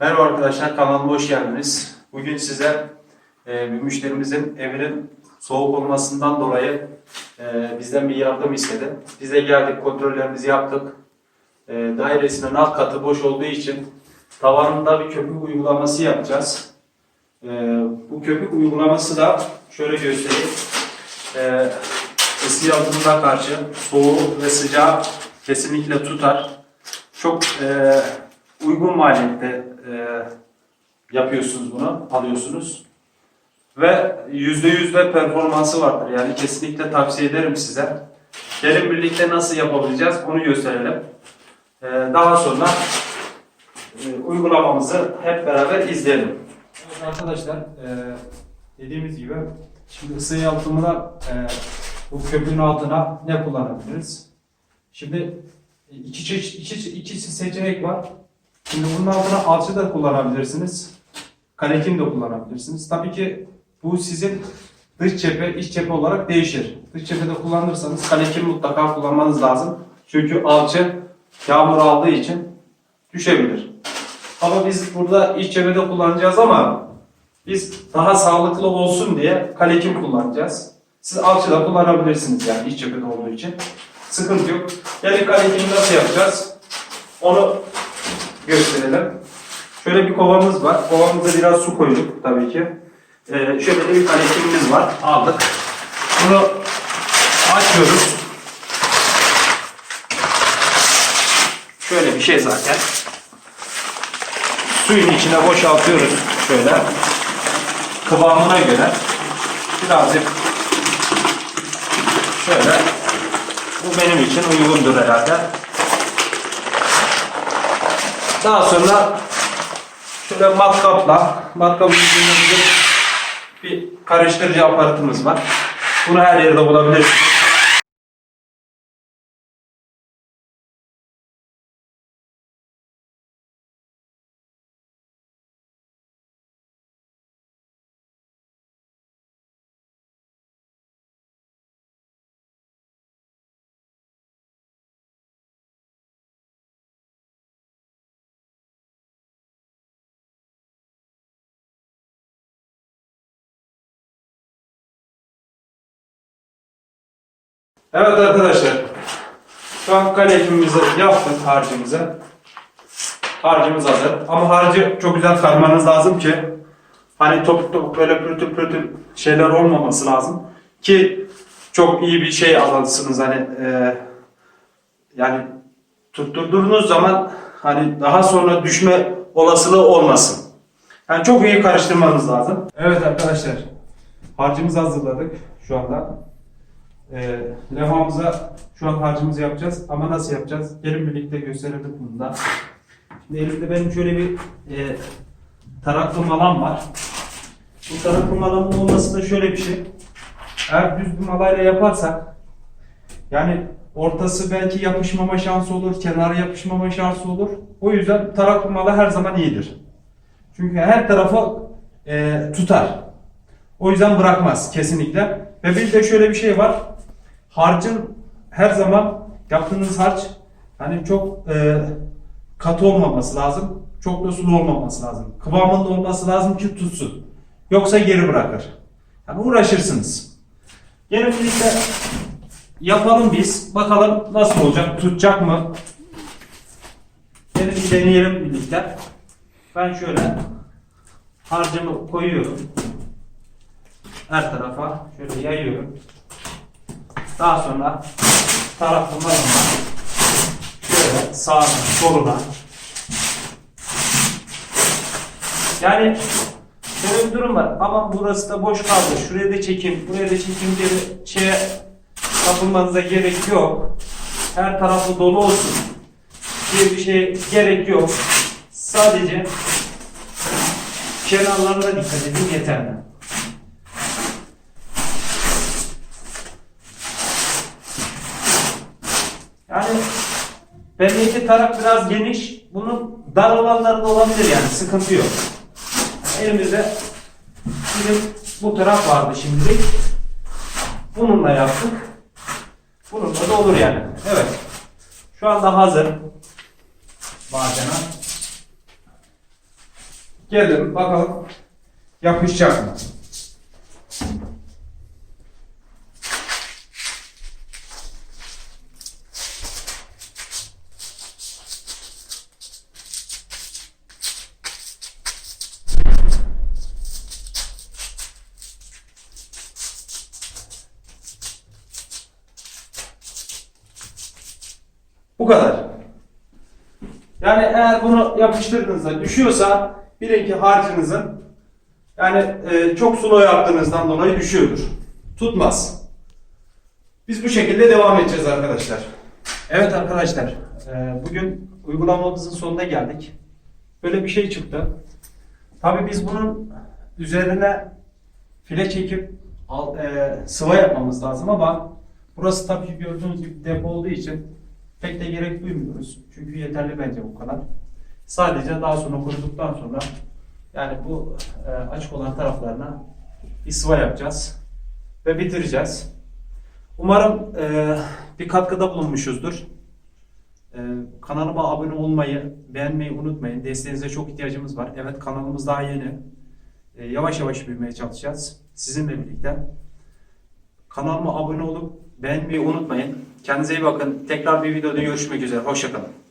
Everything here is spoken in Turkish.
Merhaba arkadaşlar kanalıma hoş geldiniz. Bugün size e, bir müşterimizin evinin soğuk olmasından dolayı e, bizden bir yardım istedi. Biz geldik kontrollerimizi yaptık. E, dairesinin alt katı boş olduğu için tavanında bir köpük uygulaması yapacağız. E, bu köpük uygulaması da şöyle göstereyim. E, ısı yalıtımına karşı soğuğu ve sıcağı kesinlikle tutar. Çok e, uygun maliyette e, yapıyorsunuz bunu, alıyorsunuz. Ve %100 de performansı vardır. Yani kesinlikle tavsiye ederim size. Gelin birlikte nasıl yapabileceğiz onu gösterelim. E, daha sonra e, uygulamamızı hep beraber izleyelim. Evet arkadaşlar e, dediğimiz gibi şimdi ısı yalıtımına e, bu köpüğün altına ne kullanabiliriz? Şimdi iki, çeşit, iki, iki seçenek var. Şimdi bunun altına alçı da kullanabilirsiniz. Kalekim de kullanabilirsiniz. Tabii ki bu sizin dış cephe, iç cephe olarak değişir. Dış cephede kullanırsanız kalekim mutlaka kullanmanız lazım. Çünkü alçı yağmur aldığı için düşebilir. Ama biz burada iç cephede kullanacağız ama biz daha sağlıklı olsun diye kalekim kullanacağız. Siz alçı da kullanabilirsiniz yani iç cephede olduğu için. Sıkıntı yok. Yani kalekimi nasıl yapacağız? Onu gösterelim. Şöyle bir kovamız var. Kovamıza biraz su koyduk tabii ki. Ee, şöyle de bir kalekimimiz var. Aldık. Bunu açıyoruz. Şöyle bir şey zaten. Suyun içine boşaltıyoruz şöyle. Kıvamına göre. Birazcık şöyle. Bu benim için uygundur herhalde. Daha sonra şöyle matkapla, matkapın ucunda bir karıştırıcı aparatımız var. Bunu her yerde bulabilirsiniz. Evet arkadaşlar. Şu an kalekimizi yaptık harcımızı. Harcımız hazır. Ama harcı çok güzel karmanız lazım ki hani topuk topuk böyle pürtül pürtül şeyler olmaması lazım. Ki çok iyi bir şey alırsınız hani e, yani tutturduğunuz zaman hani daha sonra düşme olasılığı olmasın. Yani çok iyi karıştırmanız lazım. Evet arkadaşlar. Harcımızı hazırladık şu anda. E, levhamıza şu an harcımızı yapacağız ama nasıl yapacağız? Gelin birlikte gösterelim bunu da. Şimdi elimde benim şöyle bir e, taraklı malam var. Bu taraklı malamın olması da şöyle bir şey. Eğer düz bir malayla yaparsak yani ortası belki yapışmama şansı olur, kenarı yapışmama şansı olur. O yüzden taraklı mala her zaman iyidir. Çünkü her tarafı e, tutar. O yüzden bırakmaz kesinlikle. Ve bir de şöyle bir şey var. Harcın her zaman yaptığınız harç hani çok e, katı olmaması lazım. Çok da sulu olmaması lazım. Kıvamında olması lazım ki tutsun. Yoksa geri bırakır. Yani uğraşırsınız. Gelin birlikte yapalım biz. Bakalım nasıl olacak? Tutacak mı? Gelin bir deneyelim birlikte. Ben şöyle harcımı koyuyorum her tarafa şöyle yayıyorum. Daha sonra taraflarına şöyle sağına soluna yani şöyle bir durum var. Ama burası da boş kaldı. Şuraya da çekeyim, buraya da çekeyim diye bir şeye kapılmanıza gerek yok. Her tarafı dolu olsun diye bir şey gerek yok. Sadece kenarlarına dikkat edin yeterli. Yani bendeki tarak biraz geniş. Bunun dar olanları da olabilir yani sıkıntı yok. Elimizde bizim bu taraf vardı şimdilik. Bununla yaptık. Bununla da olur yani. Evet. Şu anda hazır. Badana. Gelelim bakalım yapışacak mı? Kadar. Yani eğer bunu yapıştırdığınızda düşüyorsa bilin ki harcınızın yani e, çok sulu yaptığınızdan dolayı düşüyordur. Tutmaz. Biz bu şekilde devam edeceğiz arkadaşlar. Evet arkadaşlar, e, bugün uygulamamızın sonuna geldik. Böyle bir şey çıktı. Tabii biz bunun üzerine file çekip al- e, sıva yapmamız lazım ama burası tabii gördüğünüz gibi depo olduğu için pek de gerek duymuyoruz. Çünkü yeterli bence bu kadar. Sadece daha sonra kuruduktan sonra yani bu e, açık olan taraflarına bir sıva yapacağız ve bitireceğiz. Umarım e, bir katkıda bulunmuşuzdur. E, kanalıma abone olmayı, beğenmeyi unutmayın. Desteğinize çok ihtiyacımız var. Evet kanalımız daha yeni. E, yavaş yavaş büyümeye çalışacağız. Sizinle birlikte. Kanalıma abone olup beğenmeyi unutmayın. Kendinize iyi bakın. Tekrar bir videoda görüşmek üzere. Hoşçakalın.